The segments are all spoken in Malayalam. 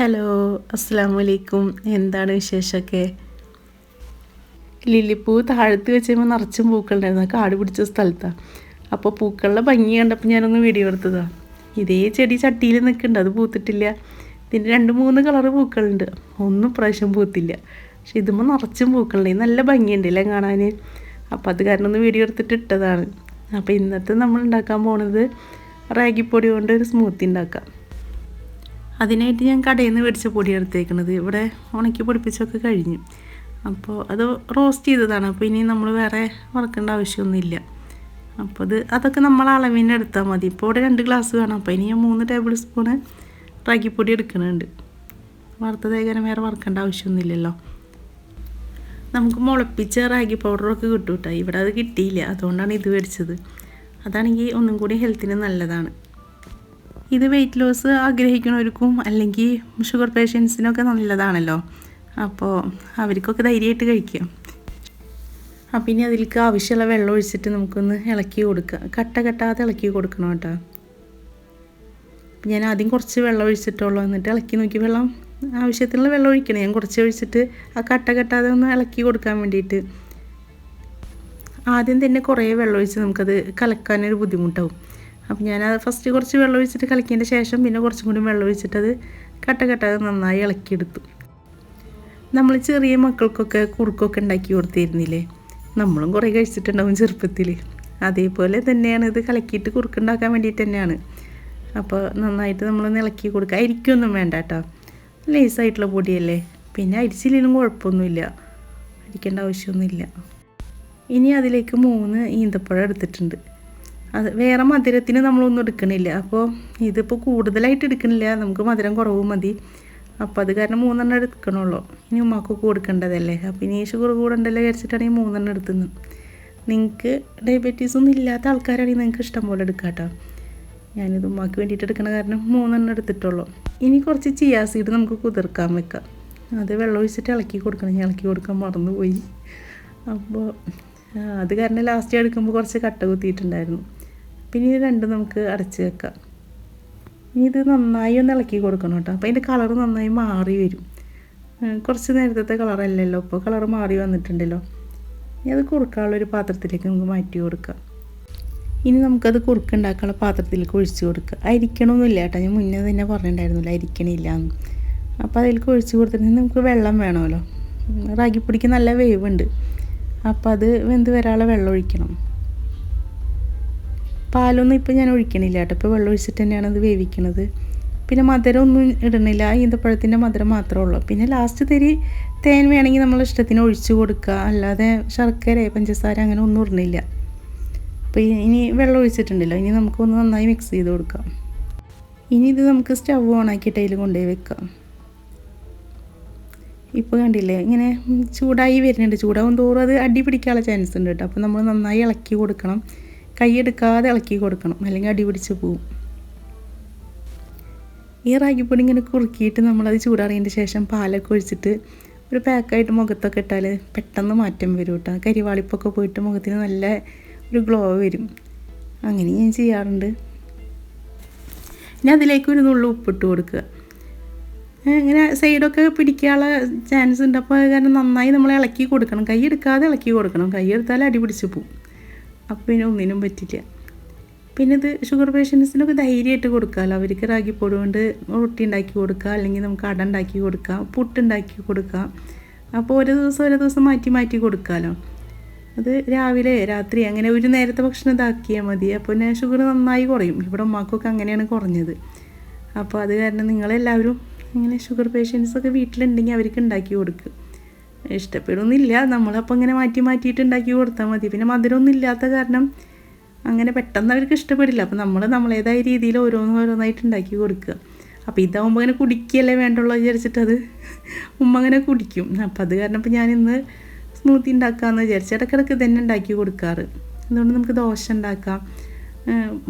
ഹലോ അസ്സാം വലൈക്കും എന്താണ് വിശേഷമൊക്കെ? ലില്ലിപ്പൂ താഴത്ത് വെച്ച് കഴിയുമ്പോൾ നിറച്ചും പൂക്കളുണ്ടായിരുന്നു. കാട് പിടിച്ച സ്ഥലത്താണ് അപ്പോൾ പൂക്കളുടെ ഭംഗി കണ്ടപ്പോൾ ഞാനൊന്ന് വീഡിയോ എടുത്തതാണ് ഇതേ ചെടി ചട്ടിയിൽ നിൽക്കുന്നുണ്ട്. അത് പൂത്തിട്ടില്ല. ഇതിന് രണ്ട് മൂന്ന് കളറ് പൂക്കളുണ്ട്. ഒന്നും പ്രാവശ്യം പൂത്തില്ല. പക്ഷെ ഇതുമ്പോൾ നിറച്ചും പൂക്കളുണ്ട്. നല്ല ഭംഗിയുണ്ട് അല്ലേ കാണാൻ അപ്പോൾ അത് കാരണം ഒന്ന് വീഡിയോ എടുത്തിട്ട് ഇട്ടതാണ്. അപ്പോൾ ഇന്നത്തെ നമ്മൾ ഉണ്ടാക്കാൻ പോണത് റാഗിപ്പൊടി കൊണ്ട് ഒരു സ്മൂത്തി ഉണ്ടാക്കാം. അതിനായിട്ട് ഞാൻ കടയിൽ നിന്ന് മേടിച്ച പൊടി എടുത്തേക്കണത്. ഇവിടെ ഉണക്കി പൊടിപ്പിച്ചൊക്കെ കഴിഞ്ഞു. അപ്പോൾ അത് റോസ്റ്റ് ചെയ്തതാണ്. അപ്പോൾ ഇനി നമ്മൾ വേറെ വറക്കേണ്ട ആവശ്യമൊന്നുമില്ല. അപ്പോൾ അത് അതൊക്കെ നമ്മൾ അളവിന് എടുത്താൽ മതി. ഇപ്പോൾ ഇവിടെ രണ്ട് ഗ്ലാസ് വേണം. അപ്പോൾ ഇനി ഞാൻ മൂന്ന് ടേബിൾ സ്പൂണ് റാഗിപ്പൊടി എടുക്കുന്നുണ്ട്. വറുത്തത് വേറെ വറക്കേണ്ട ആവശ്യമൊന്നുമില്ലല്ലോ. നമുക്ക് മുളപ്പിച്ച റാഗി പൗഡറൊക്കെ കിട്ടും കേട്ടോ ഇവിടെ അത് കിട്ടിയില്ല. അതുകൊണ്ടാണ് ഇത് മേടിച്ചത്. അതാണെങ്കിൽ ഒന്നും കൂടി ഹെൽത്തിന് നല്ലതാണ്. ഇത് വെയിറ്റ് ലോസ് ആഗ്രഹിക്കുന്നവർക്കും അല്ലെങ്കിൽ ഷുഗർ പേഷ്യൻസിനൊക്കെ നല്ലതാണല്ലോ. അപ്പോൾ അവർക്കൊക്കെ ധൈര്യമായിട്ട് കഴിക്കാം. അപ്പം ഇനി അതിലേക്ക് ആവശ്യമുള്ള വെള്ളം ഒഴിച്ചിട്ട് നമുക്കൊന്ന് ഇളക്കി കൊടുക്കുക കട്ട കെട്ടാതെ ഇളക്കി കൊടുക്കണം കേട്ടോ. ഞാൻ ആദ്യം കുറച്ച് വെള്ളം ഒഴിച്ചിട്ടുള്ളൂ. എന്നിട്ട് ഇളക്കി നോക്കി വെള്ളം ആവശ്യത്തിനുള്ള വെള്ളം ഒഴിക്കണം. ഞാൻ കുറച്ച് ഒഴിച്ചിട്ട് ആ കട്ട കെട്ടാതെ ഒന്ന് ഇളക്കി കൊടുക്കാൻ വേണ്ടിയിട്ട്. ആദ്യം തന്നെ കുറേ വെള്ളം ഒഴിച്ച് നമുക്കത് കലക്കാനൊരു ബുദ്ധിമുട്ടാവും. അപ്പോൾ ഞാൻ അത് ഫസ്റ്റ് കുറച്ച് വെള്ളം ഒഴിച്ചിട്ട് കലക്കിയതിന്റെ ശേഷം പിന്നെ കുറച്ചും കൂടി വെള്ളം ഒഴിച്ചിട്ട് അത് കട്ട കട്ടാതെ നന്നായി ഇളക്കിയെടുത്തു. നമ്മൾ ചെറിയ മക്കൾക്കൊക്കെ കുറുക്കൊക്കെ ഉണ്ടാക്കി കൊടുത്തിരുന്നില്ലേ? നമ്മളും കുറേ കഴിച്ചിട്ടുണ്ടാവും ചെറുപ്പത്തിൽ അതേപോലെ തന്നെയാണ് ഇത് കലക്കിയിട്ട് കുറുക്കുണ്ടാക്കാൻ വേണ്ടിയിട്ട് തന്നെയാണ്. അപ്പോൾ നന്നായിട്ട് നമ്മൾ ഇളക്കി കൊടുക്കുക. അരിക്കൊന്നും വേണ്ട കേട്ടോ. ലേസായിട്ടുള്ള പൊടിയല്ലേ? പിന്നെ അരിച്ചില്ലെങ്കിലും കുഴപ്പമൊന്നുമില്ല. അരിക്കേണ്ട ആവശ്യമൊന്നുമില്ല. ഇനി അതിലേക്ക് മൂന്ന് ഈന്തപ്പഴം എടുത്തിട്ടുണ്ട്. അത് വേറെ മധുരത്തിന് നമ്മളൊന്നും എടുക്കണില്ല. അപ്പോൾ ഇതിപ്പോൾ കൂടുതലായിട്ട് എടുക്കണില്ല. നമുക്ക് മധുരം കുറവ് മതി. അപ്പോൾ അത് കാരണം മൂന്നെണ്ണം എടുക്കണുള്ളൂ. ഇനി ഉമ്മാക്കൊക്കെ കൊടുക്കേണ്ടതല്ലേ? അപ്പോൾ ഇനി ഷുഗർ കൂടണ്ടല്ലോ വിചാരിച്ചിട്ടാണെങ്കിൽ മൂന്നെണ്ണം എടുത്തുന്നു നിങ്ങൾക്ക് ഡയബറ്റീസ് ഒന്നും ഇല്ലാത്ത ആൾക്കാരാണെങ്കിൽ നിങ്ങൾക്ക് ഇഷ്ടം പോലെ എടുക്കാം കേട്ടോ. ഞാനിത് ഉമ്മാക്ക് വേണ്ടിയിട്ട് എടുക്കണ കാരണം മൂന്നെണ്ണം എടുത്തിട്ടുള്ളൂ. ഇനി കുറച്ച് ചിയാ സീഡ് നമുക്ക് കുതിർക്കാൻ വെക്കാം. അത് വെള്ളം ഒഴിച്ചിട്ട് ഇളക്കി കൊടുക്കണം. ഞാൻ ഇളക്കി കൊടുക്കാൻ മറന്നുപോയി. അപ്പോൾ അത് കാരണം ലാസ്റ്റ് എടുക്കുമ്പോൾ കുറച്ച് കട്ട കുത്തിയിട്ടുണ്ടായിരുന്നു. പിന്നെ ഇത് രണ്ടും നമുക്ക് അടച്ച് വെക്കാം. ഇനി ഇത് നന്നായി ഒന്ന് ഇളക്കി കൊടുക്കണം കേട്ടോ. അപ്പോൾ അതിന്റെ കളർ നന്നായി മാറി വരും. കുറച്ച് നേരത്തെ കളറല്ലല്ലോ ഇപ്പോൾ കളർ മാറി വന്നിട്ടുണ്ടല്ലോ. ഇനി അത് കുറുക്കാനുള്ളൊരു പാത്രത്തിലേക്ക് നമുക്ക് മാറ്റി കൊടുക്കാം. ഇനി നമുക്കത് കുറുക്കുണ്ടാക്കാനുള്ള പാത്രത്തിലേക്ക് ഒഴിച്ച് കൊടുക്കുക അരിക്കണമൊന്നുമില്ല കേട്ടോ. ഞാൻ മുന്നേ തന്നെ പറഞ്ഞിട്ടുണ്ടായിരുന്നില്ല അരിക്കണില്ല എന്ന്. അപ്പോൾ അതിലേക്ക് ഒഴിച്ച് കൊടുത്തിട്ടുണ്ടെങ്കിൽ നമുക്ക് വെള്ളം വേണമല്ലോ. റാഗിപ്പൊടിക്ക് നല്ല വേവുണ്ട്. അപ്പോൾ അത് വെന്ത് വരാനുള്ള വെള്ളം ഒഴിക്കണം. പാലൊന്നും ഇപ്പോൾ ഞാൻ ഒഴിക്കണില്ല കേട്ടോ. ഇപ്പോൾ വെള്ളം ഒഴിച്ചിട്ട് തന്നെയാണ് അത് വേവിക്കണത്. പിന്നെ മധുരം ഒന്നും ഇടണില്ല. ഈന്തപ്പഴത്തിന്റെ മധുരം മാത്രമേ ഉള്ളൂ. പിന്നെ ലാസ്റ്റ് തരി തേൻ വേണമെങ്കിൽ നമ്മൾ ഇഷ്ടത്തിന് ഒഴിച്ച് കൊടുക്കുക. അല്ലാതെ ശർക്കര പഞ്ചസാര അങ്ങനെ ഒന്നും ഇടണില്ല. അപ്പോൾ ഇനി വെള്ളം ഒഴിച്ചിട്ടുണ്ടല്ലോ. ഇനി നമുക്കൊന്ന് നന്നായി മിക്സ് ചെയ്ത് കൊടുക്കാം. ഇനി ഇത് നമുക്ക് സ്റ്റവ് ഓണാക്കിയിട്ട് അതിൽ കൊണ്ടുപോയി വെക്കാം. ഇപ്പോൾ കണ്ടില്ലേ ഇങ്ങനെ ചൂടായി വരുന്നുണ്ട്. ചൂടാവും തോറും അത് അടി പിടിക്കാനുള്ള ചാൻസ് ഉണ്ട് കേട്ടോ. അപ്പോൾ നമ്മൾ നന്നായി ഇളക്കി കൊടുക്കണം. കൈ എടുക്കാതെ ഇളക്കി കൊടുക്കണം. അല്ലെങ്കിൽ അടി പിടിച്ച് പോവും. ഈ റാഗിപ്പൊടി ഇങ്ങനെ കുറുക്കിയിട്ട് നമ്മളത് ചൂടാറിയതിന്റെ ശേഷം പാലൊക്കെ ഒഴിച്ചിട്ട് ഒരു പാക്കായിട്ട് മുഖത്തൊക്കെ ഇട്ടാൽ പെട്ടെന്ന് മാറ്റം വരും കേട്ടോ. കരിവാളിപ്പൊക്കെ പോയിട്ട് മുഖത്തിന് നല്ല ഒരു ഗ്ലോ വരും. അങ്ങനെ ഞാൻ ചെയ്യാറുണ്ട്. ഞാൻ അതിലേക്ക് ഒരു നുള്ളു ഉപ്പിട്ട് കൊടുക്കുക. ഇങ്ങനെ സൈഡൊക്കെ പിടിക്കാനുള്ള ചാൻസ് ഉണ്ട്. അപ്പോൾ കാരണം നന്നായി നമ്മൾ ഇളക്കി കൊടുക്കണം. കൈ എടുക്കാതെ ഇളക്കി കൊടുക്കണം. കൈ എടുത്താൽ അടി പിടിച്ച് പോവും. അപ്പോൾ പിന്നെ ഒന്നിനും പറ്റില്ല. പിന്നെ ഇത് ഷുഗർ പേഷ്യൻസിനൊക്കെ ധൈര്യമായിട്ട് കൊടുക്കാമല്ലോ അവർക്ക് റാഗിപ്പൊടി കൊണ്ട് റൊട്ടി ഉണ്ടാക്കി കൊടുക്കുക അല്ലെങ്കിൽ നമുക്ക് അട ഉണ്ടാക്കി കൊടുക്കാം. പുട്ടുണ്ടാക്കി കൊടുക്കാം. അപ്പോൾ ഓരോ ദിവസം ഓരോ ദിവസം മാറ്റി മാറ്റി കൊടുക്കാമല്ലോ അത് രാവിലെ രാത്രി അങ്ങനെ ഒരു നേരത്തെ ഭക്ഷണം ഇതാക്കിയാൽ മതി. അപ്പോൾ പിന്നെ ഷുഗർ നന്നായി കുറയും. ഇവിടെ ഉമ്മാക്കൊക്കെ അങ്ങനെയാണ് കുറഞ്ഞത്. അപ്പോൾ അത് കാരണം നിങ്ങളെല്ലാവരും ഇങ്ങനെ ഷുഗർ പേഷ്യൻസൊക്കെ വീട്ടിലുണ്ടെങ്കിൽ അവർക്ക് ഉണ്ടാക്കി കൊടുക്കുക ഇഷ്ടപ്പെടുന്നില്ല. നമ്മളപ്പോൾ ഇങ്ങനെ മാറ്റി മാറ്റിയിട്ട് ഉണ്ടാക്കി കൊടുത്താൽ മതി. പിന്നെ മധുരമൊന്നും ഇല്ലാത്ത കാരണം അങ്ങനെ പെട്ടെന്ന് അവർക്ക് ഇഷ്ടപ്പെടില്ല. അപ്പോൾ നമ്മൾ നമ്മളേതായ രീതിയിൽ ഓരോന്നും ഓരോന്നായിട്ട് ഉണ്ടാക്കി കൊടുക്കുക. അപ്പോൾ ഇതാവുമ്പോൾ അങ്ങനെ കുടിക്കുകയല്ലേ വേണ്ടുള്ളൂ വിചാരിച്ചിട്ട് അത് ഉമ്മ അങ്ങനെ കുടിക്കും. അപ്പോൾ അത് കാരണം ഇപ്പോൾ ഞാനിന്ന് സ്മൂത്തി ഉണ്ടാക്കാമെന്ന് വിചാരിച്ചു ഇടയ്ക്കിടയ്ക്ക് തന്നെ ഉണ്ടാക്കി കൊടുക്കാറ്. അതുകൊണ്ട് നമുക്ക് ദോശ ഉണ്ടാക്കാം.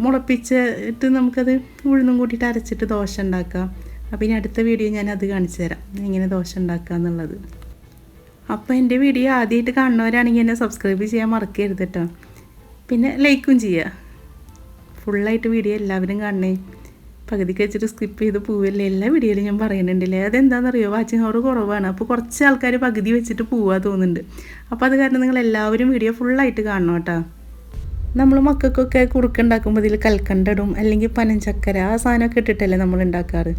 മുളപ്പിച്ചിട്ട് നമുക്കത് ഉഴുന്നും കൂട്ടിയിട്ട് അരച്ചിട്ട് ദോശ ഉണ്ടാക്കാം. അപ്പോൾ ഇനി അടുത്ത വീഡിയോ ഞാൻ അത് കാണിച്ചു തരാം. എങ്ങനെ ദോശ ഉണ്ടാക്കുക എന്നുള്ളത് അപ്പോൾ എന്റെ വീഡിയോ ആദ്യമായിട്ട് കാണുന്നവരാണെങ്കിൽ എന്നെ സബ്സ്ക്രൈബ് ചെയ്യാൻ മറക്കരുത് കേട്ടോ പിന്നെ ലൈക്കും ചെയ്യുക ഫുള്ളായിട്ട് വീഡിയോ എല്ലാവരും കാണണേ. പകുതിക്ക് വെച്ചിട്ട് സ്കിപ്പ് ചെയ്ത് പോവല്ലേ? എല്ലാ വീഡിയോയിലും ഞാൻ പറയുന്നുണ്ടല്ലേ? അതെന്താണെന്നറിയോ വാച്ചിങ് ഹവർ കുറവാണ്. അപ്പോൾ കുറച്ച് ആൾക്കാർ പകുതി വെച്ചിട്ട് പോവാ തോന്നുന്നുണ്ട്. അപ്പോൾ അത് കാരണം നിങ്ങൾ എല്ലാവരും വീഡിയോ ഫുള്ളായിട്ട് കാണണം കേട്ടോ നമ്മൾ മക്കൾക്കൊക്കെ കുറുക്കുണ്ടാക്കുമ്പോൾ ഇതിൽ കൽക്കണ്ടടും അല്ലെങ്കിൽ പനഞ്ചക്കര ആ സാധനമൊക്കെ ഇട്ടിട്ടല്ലേ നമ്മൾ ഉണ്ടാക്കാറ്.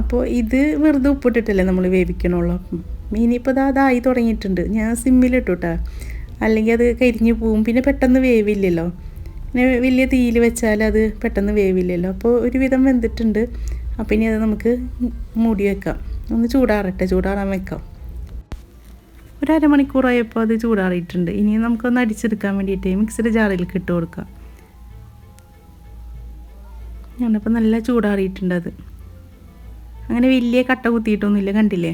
അപ്പോൾ ഇത് വെറുതെ ഉപ്പിട്ടിട്ടല്ലേ നമ്മൾ വേവിക്കണുള്ളൂ. ഇനിയിപ്പോൾ അത് അതായി തുടങ്ങിയിട്ടുണ്ട്. ഞാൻ സിമ്മിലിട്ടു കേട്ടോ അല്ലെങ്കിൽ അത് കരിഞ്ഞു പോവും. പിന്നെ പെട്ടെന്ന് വേവില്ലല്ലോ. പിന്നെ വലിയ തീയിൽ വെച്ചാൽ അത് പെട്ടെന്ന് വേവില്ലല്ലോ. അപ്പോൾ ഒരുവിധം വെന്തിട്ടുണ്ട്. അപ്പോൾ ഇനി അത് നമുക്ക് മൂടി വെക്കാം. ഒന്ന് ചൂടാറട്ടെ. ചൂടാറാൻ വെക്കാം. ഒരു അരമണിക്കൂറായപ്പോൾ അത് ചൂടാറിയിട്ടുണ്ട്. ഇനി നമുക്കൊന്ന് അടിച്ചെടുക്കാൻ വേണ്ടിയിട്ട് മിക്സിയുടെ ജാറിൽ ഇട്ട് കൊടുക്കാം. ഞാനിപ്പോൾ നല്ല ചൂടാറിയിട്ടുണ്ട് അത്. അങ്ങനെ വലിയ കട്ട കുത്തിയിട്ടൊന്നുമില്ല. കണ്ടില്ലേ?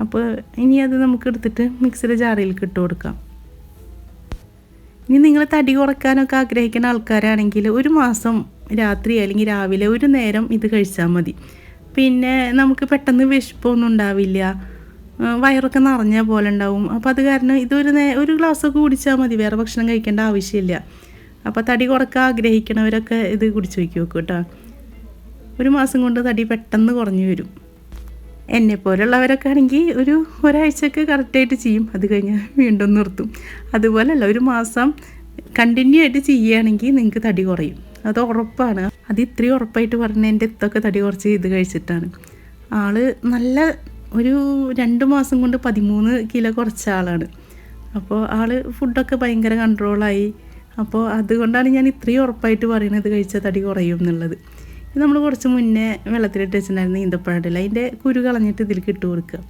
അപ്പോൾ ഇനി അത് നമുക്ക് എടുത്തിട്ട് മിക്സിയുടെ ജാറിലേക്ക് ഇട്ട് കൊടുക്കാം. ഇനി നിങ്ങൾ തടി കുറയ്ക്കാനൊക്കെ ആഗ്രഹിക്കുന്ന ആൾക്കാരാണെങ്കിൽ ഒരു മാസം രാത്രി അല്ലെങ്കിൽ രാവിലെ ഒരു നേരം ഇത് കഴിച്ചാൽ മതി. പിന്നെ നമുക്ക് പെട്ടെന്ന് വിശപ്പൊന്നും ഉണ്ടാവില്ല. വയറൊക്കെ നിറഞ്ഞ പോലെ ഉണ്ടാവും. അപ്പോൾ അത് കാരണം ഇതൊരു നേ ഒരു ഗ്ലാസ്സൊക്കെ കുടിച്ചാൽ മതി. വേറെ ഭക്ഷണം കഴിക്കേണ്ട ആവശ്യമില്ല. അപ്പോൾ തടി കുറയ്ക്കാൻ ആഗ്രഹിക്കണവരൊക്കെ ഇത് കുടിച്ച് വയ്ക്കും കേട്ടോ. ഒരു മാസം കൊണ്ട് തടി പെട്ടെന്ന് കുറഞ്ഞു വരും. എന്നെ പോലുള്ളവരൊക്കെ ആണെങ്കിൽ ഒരു ഒരാഴ്ചയൊക്കെ കറക്റ്റായിട്ട് ചെയ്യും. അത് കഴിഞ്ഞ് വീണ്ടും നിർത്തും. അതുപോലല്ല ഒരു മാസം കണ്ടിന്യൂ ആയിട്ട് ചെയ്യുകയാണെങ്കിൽ നിങ്ങൾക്ക് തടി കുറയും. അത് ഉറപ്പാണ്. അത് ഇത്രയും ഉറപ്പായിട്ട് പറഞ്ഞ എന്റെ ഇത്തൊക്കെ തടി കുറച്ച് ഇത് കഴിച്ചിട്ടാണ്. ആൾ നല്ല ഒരു രണ്ട് മാസം കൊണ്ട് പതിമൂന്ന് കിലോ കുറച്ച ആളാണ്. അപ്പോൾ ആൾ ഫുഡൊക്കെ ഭയങ്കര കൺട്രോളായി അപ്പോൾ അതുകൊണ്ടാണ് ഞാൻ ഇത്രയും ഉറപ്പായിട്ട് പറയുന്നത് കഴിച്ച തടി കുറയും എന്നുള്ളത്. ഇത് നമ്മൾ കുറച്ച് മുന്നേ വെള്ളത്തിലിട്ട് വെച്ചിട്ടുണ്ടായിരുന്ന ഈന്തപ്പഴമില്ല അതിന്റെ കുരു കളഞ്ഞിട്ട് ഇതിലേക്ക് ഇട്ട് കൊടുക്കുക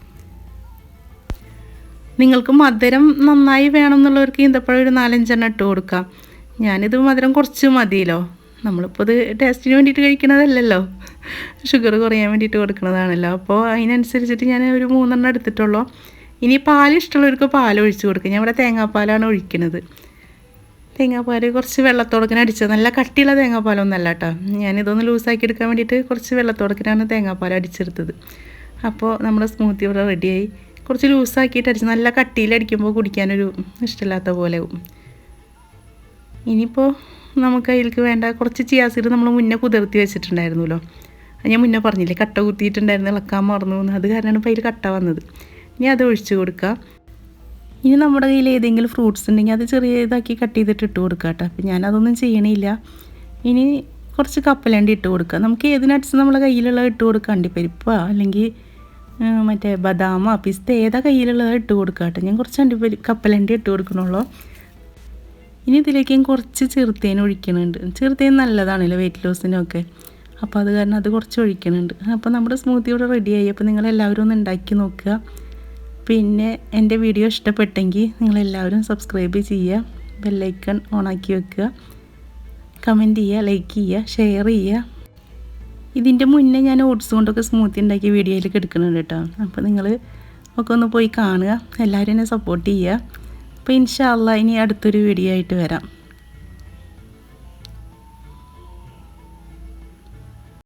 നിങ്ങൾക്ക് മധുരം നന്നായി വേണം എന്നുള്ളവർക്ക് ഈന്തപ്പഴം ഒരു നാലഞ്ചെണ്ണം ഇട്ട് കൊടുക്കാം. ഞാനിത് മധുരം കുറച്ച് മതിയല്ലോ. നമ്മളിപ്പോൾ ഇത് ടേസ്റ്റിന് വേണ്ടിയിട്ട് കഴിക്കണതല്ലല്ലോ. ഷുഗർ കുറയാൻ വേണ്ടിയിട്ട് കൊടുക്കുന്നതാണല്ലോ അപ്പോൾ അതിനനുസരിച്ചിട്ട് ഞാൻ ഒരു മൂന്നെണ്ണം എടുത്തിട്ടുള്ളൂ. ഇനി പാൽ ഇഷ്ടമുള്ളവർക്ക് പാൽ ഒഴിച്ച് കൊടുക്കുക ഞാൻ ഇവിടെ തേങ്ങാപ്പാലാണ് ഒഴിക്കുന്നത് തേങ്ങാപ്പാൽ കുറച്ച് വെള്ളത്തോടക്കിന് അടിച്ചത്. നല്ല കട്ടിയുള്ള തേങ്ങാപ്പാലൊന്നല്ല കേട്ടോ. ഞാനിതൊന്ന് ലൂസാക്കി എടുക്കാൻ വേണ്ടിയിട്ട് കുറച്ച് വെള്ളത്തോടക്കിനാണ് തേങ്ങാപ്പാൽ അടിച്ചെടുത്തത്. അപ്പോൾ നമ്മുടെ സ്മൂത്തി ഇവിടെ റെഡിയായി കുറച്ച് ലൂസാക്കിയിട്ട് അടിച്ച് നല്ല കട്ടിയിൽ അടിക്കുമ്പോൾ കുടിക്കാനൊരു ഇഷ്ടമില്ലാത്ത പോലെ ഇനിയിപ്പോൾ നമുക്ക് അതിലേക്ക് വേണ്ട കുറച്ച് ചിയാസീഡ് നമ്മൾ മുന്നേ കുതിർത്തി വെച്ചിട്ടുണ്ടായിരുന്നല്ലോ. ഞാൻ മുന്നേ പറഞ്ഞില്ലേ കട്ട കുത്തിയിട്ടുണ്ടായിരുന്നു ഇളക്കാൻ മറന്നു അത് കാരണമാണ് ഇപ്പോൾ അതിൽ കട്ട വന്നത്. ഇനി അത് ഒഴിച്ചു കൊടുക്കുക ഇനി നമ്മുടെ കയ്യിൽ ഏതെങ്കിലും ഫ്രൂട്ട്സ് ഉണ്ടെങ്കിൽ അത് ചെറിയ ഇതാക്കി കട്ട് ചെയ്തിട്ട് ഇട്ട് കൊടുക്കുക കേട്ടോ. അപ്പം ഞാനതൊന്നും ചെയ്യണില്ല. ഇനി കുറച്ച് കപ്പലണ്ടി ഇട്ട് കൊടുക്കുക നമുക്ക് ഏത് നട്ട്സ് നമ്മളെ കയ്യിലുള്ളത് ഇട്ട് കൊടുക്കുക അണ്ടിപ്പരിപ്പോ അല്ലെങ്കിൽ മറ്റേ ബദാമോ പിസ്ത ഏതാ കയ്യിലുള്ളത് ഇട്ട് കൊടുക്കുക കേട്ടോ. ഞാൻ കുറച്ച് അണ്ടിപ്പരി കപ്പലണ്ടി ഇട്ട് കൊടുക്കണുള്ളൂ ഇനി ഇതിലേക്ക് ഞാൻ കുറച്ച് ചെറുത്തേൻ ഒഴിക്കണുണ്ട്. ചെറുത്തേൻ നല്ലതാണല്ലോ വെയിറ്റ് ലോസിനൊക്കെ അപ്പോൾ അത് കാരണം അത് കുറച്ച് ഒഴിക്കണുണ്ട്. അപ്പോൾ നമ്മുടെ സ്മൂത്തി ഇവിടെ റെഡിയായി അപ്പോൾ നിങ്ങളെല്ലാവരും ഒന്ന് ഉണ്ടാക്കി നോക്കുക. പിന്നെ എന്റെ വീഡിയോ ഇഷ്ടപ്പെട്ടെങ്കിൽ നിങ്ങളെല്ലാവരും സബ്സ്ക്രൈബ് ചെയ്യുക ബെല്ലൈക്കൺ ഓണാക്കി വെക്കുക കമന്റ് ചെയ്യുക ലൈക്ക് ചെയ്യുക ഷെയർ ചെയ്യുക. ഇതിന്റെ മുന്നേ ഞാൻ ഓട്സ് കൊണ്ടൊക്കെ സ്മൂത്തി ഉണ്ടാക്കി വീഡിയോയിലേക്ക് എടുക്കുന്നുണ്ട് കേട്ടോ. അപ്പോൾ നിങ്ങൾ ഒക്കെ ഒന്ന് പോയി കാണുക എല്ലാവരും എന്നെ സപ്പോർട്ട് ചെയ്യുക. അപ്പോൾ ഇൻഷാല്ല ഇനി അടുത്തൊരു വീഡിയോ ആയിട്ട് വരാം.